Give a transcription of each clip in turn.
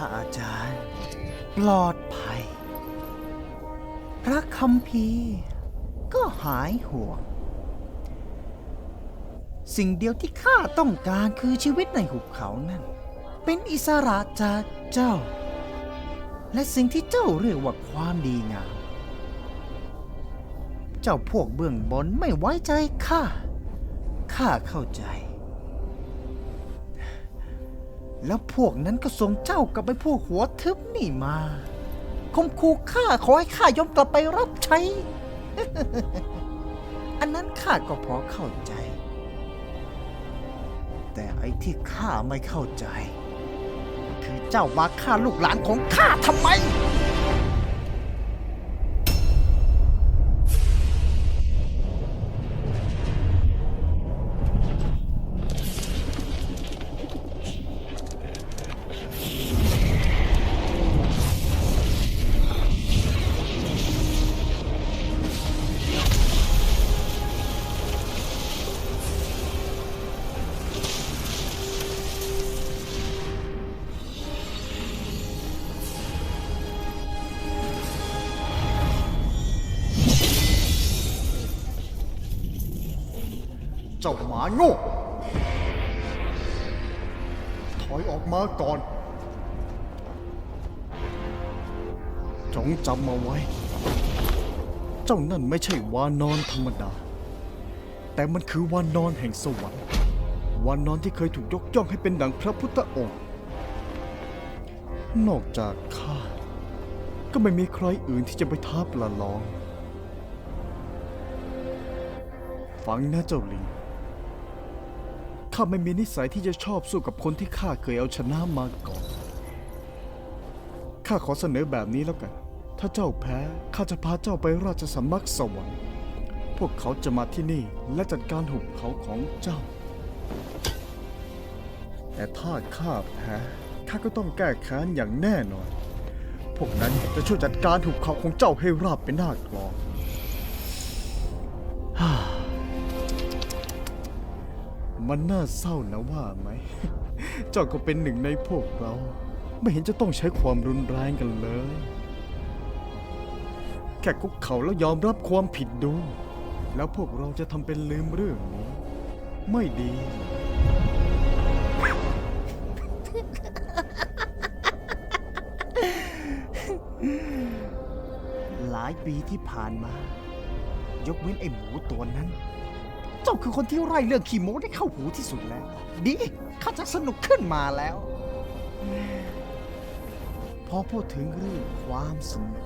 าอาจารย์ ปลอดภัย พระคัมภีก็หายห่วง สิ่งเดียวที่ข้าต้องการคือชีวิตในหุบเขานั่น เป็นอิสระจากเจ้า และสิ่งที่เจ้าเรียกว่าความดีงาม เจ้าพวกเบื้องบนไม่ไว้ใจข้า ข้าเข้าใจ แล้วพวกนั้นก็ส่งเจ้ากับไปพวกหัวทึบนี่มาคมคูข้าขอให้ข้ายอมกลับไปรับใช้ อันนั้นข้าก็พอเข้าใจ แต่ไอ้ที่ข้าไม่เข้าใจ คือเจ้ามาฆ่าลูกหลานของข้าทำไม เจ้าหมาโง่ถอยออกมาก่อน จงจำมาไว้ เจ้านั่นไม่ใช่วานอนธรรมดา แต่มันคือวานอนแห่งสวรรค์วานอนที่เคยถูกยกย่องให้เป็นดังพระพุทธองค์ นอกจากข้า ก็ไม่มีใครอื่นที่จะไปท้าประลอง ฟังนะเจ้าลิง ข้าไม่มีนิสัยที่จะชอบสู้กับคนที่ข้าเคยเอาชนะมาก่อน ข้าขอเสนอแบบนี้แล้วกัน ถ้าเจ้าแพ้ ข้าจะพาเจ้าไปราชสำนักสวรรค์ พวกเขาจะมาที่นี่และจัดการหุบเขาของเจ้า แต่ถ้าข้าแพ้ ข้าก็ต้องแก้แค้นอย่างแน่นอน พวกนั้นจะช่วยจัดการหุบเขาของเจ้าให้ราบเป็นหน้ากลอง มันน่าเศร้านะว่าไหม เจ้าก็เป็นหนึ่งในพวกเรา ไม่เห็นจะต้องใช้ความรุนแรงกันเลย แค่คุกเข่าแล้วยอมรับความผิดดู แล้วพวกเราจะทำเป็นลืมเรื่องนี้ ไม่ดี หลายปีที่ผ่านมา ยกเว้นไอ้หมูตัวนั้น เจ้าคือคนที่ไร่เรื่องขี้โม้ได้เข้าหูที่สุดแล้ว ดีข้าจะสนุกขึ้นมาแล้ว พอพูดถึงเรื่องความสนุก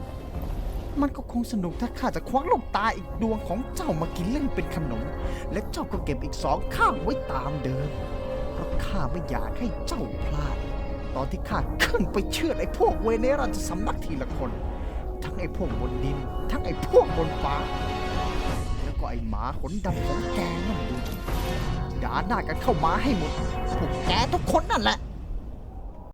มันก็คงสนุกถ้าข้าจะคว้าลูกตาอีกดวงของเจ้ามากินเล่นเป็นขนม และเจ้าก็เก็บอีกสองข้างไว้ตามเดิมเพราะข้าไม่อยากให้เจ้าพลาด ตอนที่ข้าขึ้นไปเชื่อไอ้พวกเวเนรันจะสำนักทีละคน ทั้งไอ้พวกบนดิน ทั้งไอ้พวกบนฟ้า อ้หมาขนดำของแกนั่นดูด่าหน้ากันเข้ามาให้หมดพวกแกทุกคนนั่นแหละ